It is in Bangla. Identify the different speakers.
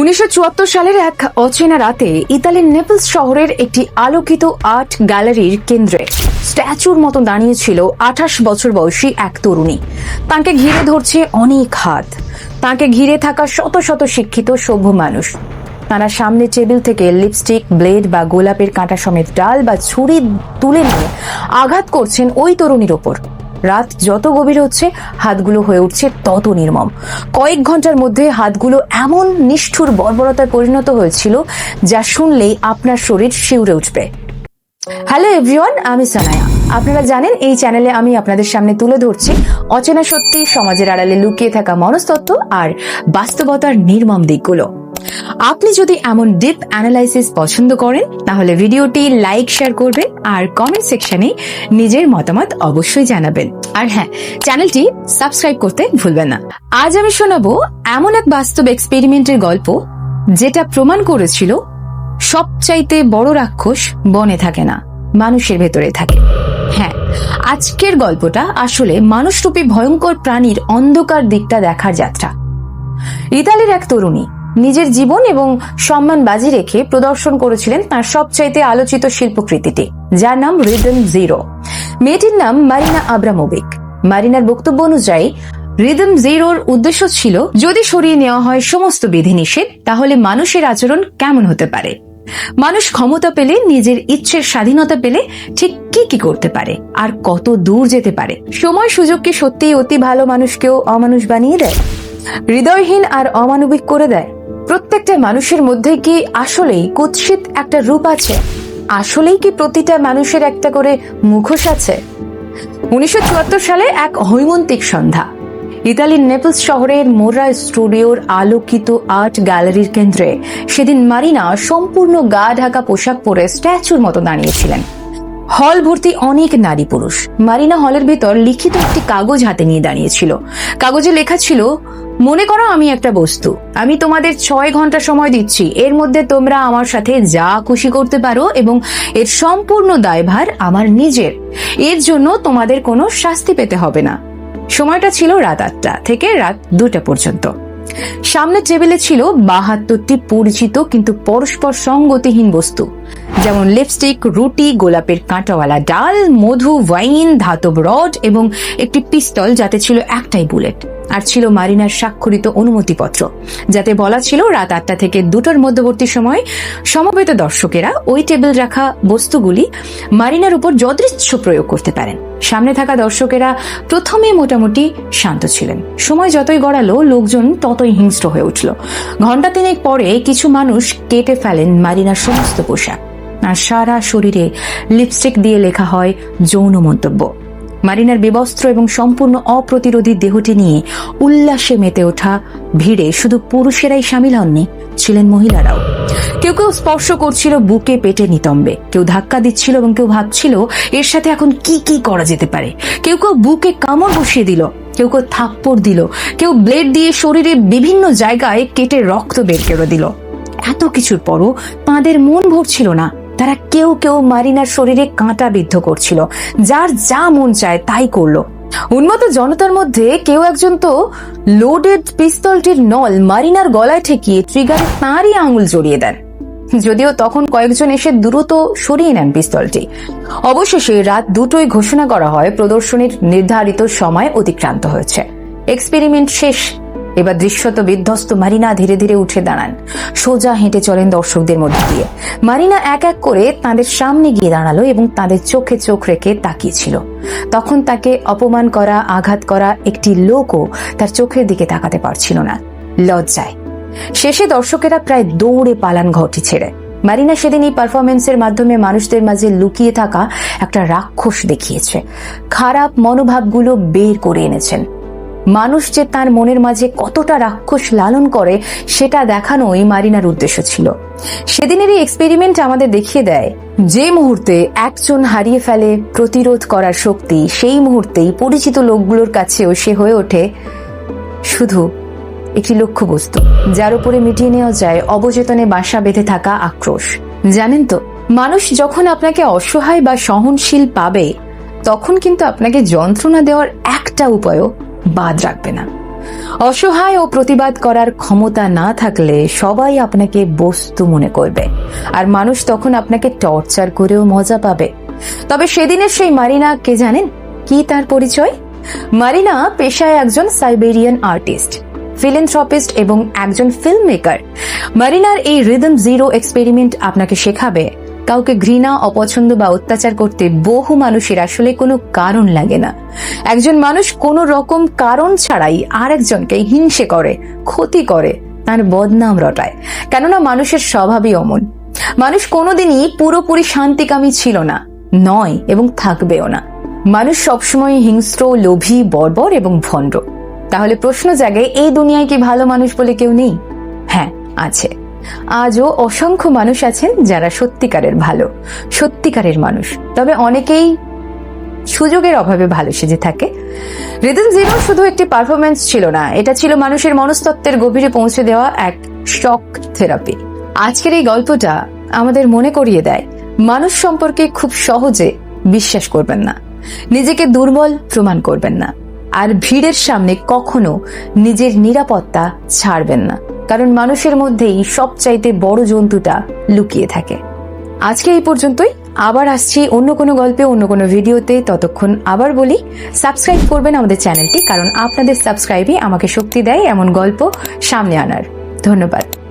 Speaker 1: উনিশশো চুয়াত্তর সালের এক অচেনা রাতে ইতালির নেপলস শহরের একটি আলোকিত আর্ট গ্যালারির কেন্দ্রে স্ট্যাচুর মতো দাঁড়িয়েছিল আঠাশ বছর বয়সী এক তরুণী। তাকে ঘিরে ধরছে অনেক হাত। তাকে ঘিরে থাকা শত শত শিক্ষিত, সভ্য মানুষ। তারা সামনে টেবিল থেকে লিপস্টিক, ব্লেড বা গোলাপের কাঁটা সমেত ডাল বা ছুরি তুলে নিয়ে আঘাত করছেন ওই তরুণীর ওপর। রাত যত গভীর হচ্ছে, হাতগুলো হয়ে উঠছে তত নির্মম। কয়েক ঘণ্টার মধ্যে হাতগুলো এমন নিষ্ঠুর বর্বরতায় পরিণত হয়েছিল যা শুনলেই আপনার শরীর শিউরে উঠবে। হ্যালো এভরিওয়ান আমি সানায়া। আপনারা জানেন, এই চ্যানেলে আমি আপনাদের সামনে তুলে ধরছি অচেনা সত্যি, সমাজের আড়ালে লুকিয়ে থাকা মনস্তত্ত্ব আর বাস্তবতার নির্মম দিকগুলো। আপনি যদি এমন ডিপ অ্যানালাইসিস পছন্দ করেন, তাহলে ভিডিওটি লাইক শেয়ার করবেন আর কমেন্ট সেকশনে নিজের মতামত অবশ্যই জানাবেন। আর হ্যাঁ চ্যানেলটি সাবস্ক্রাইব করতে ভুলবেন না। আজ আমি শোনাবো এমন এক বাস্তব এক্সপেরিমেন্টের গল্প, যেটা প্রমাণ করেছিল সবচাইতে বড় রাক্ষস বনে থাকে না, মানুষের ভেতরে থাকে। হ্যাঁ আজকের গল্পটা আসলে মানুষরূপী ভয়ঙ্কর প্রাণীর অন্ধকার দিকটা দেখার যাত্রা। ইতালির এক তরুণী নিজের জীবন এবং সম্মান বাজি রেখে প্রদর্শন করেছিলেন তার সবচাইতে আলোচিত শিল্পকৃতিটি, যার নাম রিদম জিরো। মেয়েটির নাম মারিনা আব্রামোবিক মারিনার বক্তব্য অনুযায়ী, রিদম জিরোর উদ্দেশ্য ছিল, যদি সরিয়ে নেওয়া হয় সমস্ত বিধিনিষেধ, তাহলে মানুষের আচরণ কেমন হতে পারে? মানুষ ক্ষমতা পেলে, নিজের ইচ্ছের স্বাধীনতা পেলে ঠিক কি কি করতে পারে? আর কত দূর যেতে পারে? সময় সুযোগকে সত্যিই অতি ভালো মানুষকেও অমানুষ বানিয়ে দেয়? হৃদয়হীন আর অমানবিক করে দেয়? প্রত্যেকটা মানুষের মধ্যে কি আসলেই কুৎসিত একটা রূপ আছে? আসলেই কি প্রতিটা মানুষের একটা করে মুখোশ আছে? উনিশশো চুয়াত্তর সালে এক হৈমন্তিক সন্ধ্যা। ইতালির নেপলস শহরের মোরা স্টুডিওর আলোকিত আর্ট গ্যালারির কেন্দ্রে সেদিন মারিনা সম্পূর্ণ গা ঢাকা পোশাক পরে স্ট্যাচুর মতো দাঁড়িয়েছিলেন। হল ভর্তি অনেক নারী পুরুষ। মারিনা হলের ভিতর লিখিত একটি কাগজ হাতে নিয়ে দাঁড়িয়েছিল। কাগজে লেখা ছিল মনে করো আমি একটা বস্তু। আমি তোমাদের ছয় ঘণ্টা সময় দিচ্ছি। এর মধ্যে তোমরা আমার সাথে যা খুশি করতে পারো এবং এর সম্পূর্ণ দায়ভার আমার নিজের। এর জন্য তোমাদের কোনো শাস্তি পেতে হবে না। সময়টা ছিল রাত আটটা থেকে রাত দুটা পর্যন্ত। সামনে টেবিলে ছিল বাহাত্তরটি পরিচিত কিন্তু পরস্পর সঙ্গতিহীন বস্তু। যেমন লিপস্টিক, রুটি, গোলাপের কাঁটাওয়ালা ডাল, মধু, ওয়াইন, ধাতব রড এবং একটি পিস্তল যাতে ছিল একটাই বুলেট। আর ছিল মারিনার স্বাক্ষরিত অনুমতিপত্র। যাতে বলা ছিল রাত আটটা থেকে দুটোর মধ্যবর্তী সময় সমবেত দর্শকেরা ওই টেবিল রাখা বস্তুগুলি মারিনার উপর যদৃচ্ছ প্রয়োগ করতে পারেন। সামনে থাকা দর্শকেরা প্রথমে মোটামুটি শান্ত ছিলেন। সময় যতই গড়ালো, লোকজন ততই হিংস্র হয়ে উঠল। ঘণ্টা তিনেক পরে কিছু মানুষ কেটে ফেলেন মারিনার সমস্ত পোশাক। আর সারা শরীরে লিপস্টিক দিয়ে লেখা হয় যৌন মন্তব্য। মারিনার বিবস্ত্র এবং সম্পূর্ণ অপ্রতিরোধী দেহটি নিয়ে উল্লাসে মেতে ওঠা ভিড়ে শুধু পুরুষেরাই সামিল হননি, ছিলেন মহিলারাও। কেউ কেউ স্পর্শ করছিল বুকে পেটে নিতম্বে, কেউ ধাক্কা দিচ্ছিল এবং কেউ ভাবছিল এর সাথে এখন কি কি করা যেতে পারে। কেউ কেউ বুকে কামড় বসিয়ে দিল, কেউ কেউ থাপ্পড় দিল, কেউ ব্লেড দিয়ে শরীরে বিভিন্ন জায়গায় কেটে রক্ত বের করে দিল। এত কিছুর পরও তাঁদের মন ভরছিল না। তারা কেউ কেউ মারিনার শরীরে কাঁটা বিদ্ধ করছিল। যার যা মন চায় তাই করল। উন্মত জনতার মধ্যে কেউ একজন তো লোডেড পিস্তলটির নল মারিনার গলায় ঠেকিয়ে ট্রিগারে তাঁরই আঙুল জড়িয়ে দেন। যদিও তখন কয়েকজন এসে দ্রুত সরিয়ে নেন পিস্তলটি অবশেষে রাত দুটোই ঘোষণা করা হয়, প্রদর্শনীর নির্ধারিত সময় অতিক্রান্ত হয়েছে। এক্সপেরিমেন্ট শেষ। এবার দৃশ্যত বিধ্বস্ত মারিনা ধীরে ধীরে উঠে দাঁড়ান। সোজা হেঁটে চলেন দর্শকদের মধ্যে দিয়ে। মারিনা এক এক করে তাদের সামনে গিয়ে দাঁড়াল এবং তাদের চোখে চোখ রেখে তাকিয়েছিল। তখন তাকে অপমান করা, আঘাত করা একটি লোকও তার চোখের দিকে তাকাতে পারছিল না। লজ্জায়। শেষে দর্শকেরা প্রায় দৌড়ে পালান ঘরটি ছেড়ে। মারিনা সেদিন এই পারফরমেন্সের মাধ্যমে মানুষদের মাঝে লুকিয়ে থাকা একটা রাক্ষস দেখিয়েছে। খারাপ মনোভাবগুলো বের করে এনেছেন। মানুষ যে তার মনের মাঝে কতটা রাক্ষস লালন করে, সেটা দেখানোই মারিনার উদ্দেশ্য ছিল। সেদিনের এই এক্সপেরিমেন্ট আমাদের দেখিয়ে দেয়, যে মুহূর্তে একজন হারিয়ে ফেলে প্রতিরোধ করার শক্তি, সেই মুহূর্তেই পরিচিত লোকগুলোর কাছেও সে হয়ে ওঠে শুধু একটি লক্ষ্যবস্তু, যার উপরে মিটিয়ে নেওয়া যায় অবচেতনে বাসা বেঁধে থাকা আক্রোশ। জানেন তো, মানুষ যখন আপনাকে অসহায় বা সহনশীল পাবে, তখন কিন্তু আপনাকে যন্ত্রণা দেওয়ার একটা উপায়ও বাদ রাখবে না। অসহায় ও প্রতিবাদ করার ক্ষমতা না থাকলে সবাই আপনাকে বস্তু মনে করবে। আর মানুষ তখন আপনাকে টর্চার করেও মজা পাবে। তবে সেদিনের সেই মারিনা, কে জানেন? কি তার পরিচয়? মারিনা পেশায় একজন সাইবেরিয়ান আর্টিস্ট, ফিলেন্থ্রপিস্ট এবং একজন ফিল্ম মেকার মারিনার এই রিদম জিরো এক্সপেরিমেন্ট আপনাকে শেখাবে কাউকে ঘৃণা, অপছন্দ বা অত্যাচার করতে বহু মানুষের আসলে কোনো কারণ লাগে না। একজন মানুষ কোনো রকম কারণ ছাড়াই আরেকজনকে হিংসে করে, ক্ষতি করে, তার বদনাম রটায়। কেননা মানুষের স্বভাবই অমন। মানুষ কোনোদিনই পুরোপুরি শান্তিকামী ছিল না, নয় এবং থাকবেও না। মানুষ সবসময় হিংস্র, লোভী, বর্বর এবং ভণ্ড। তাহলে প্রশ্ন জাগে, এই দুনিয়ায় কি ভালো মানুষ বলে কেউ নেই? হ্যাঁ আছে। আজও অসংখ্য মানুষ আছেন যারা সত্যিকারের ভালো, সত্যিকারের মানুষ। তবে অনেকেই সুযোগের অভাবে ভালো সেজে থাকে। রিদম জিরো শুধু একটি পারফরমেন্স ছিল না, এটা ছিল মানুষের মনস্তত্ত্বের গভীরে পৌঁছে দেওয়া এক শক থেরাপি আজকের এই গল্পটা আমাদের মনে করিয়ে দেয়, মানুষ সম্পর্কে খুব সহজে বিশ্বাস করবেন না, নিজেকে দুর্বল প্রমাণ করবেন না। আর ভিড়ের সামনে কখনো নিজের নিরাপত্তা ছাড়বেন না। কারণ মানুষের মধ্যেই সবচাইতে বড় জন্তুটা লুকিয়ে থাকে। আজকে এই পর্যন্তই। আবার আসছি অন্য কোনো গল্পে, অন্য কোনো ভিডিওতে। ততক্ষণ আবার বলি, সাবস্ক্রাইব করবেন আমাদের চ্যানেলটি, কারণ আপনাদের সাবস্ক্রাইবই আমাকে শক্তি দেয় এমন গল্প সামনে আনার। ধন্যবাদ।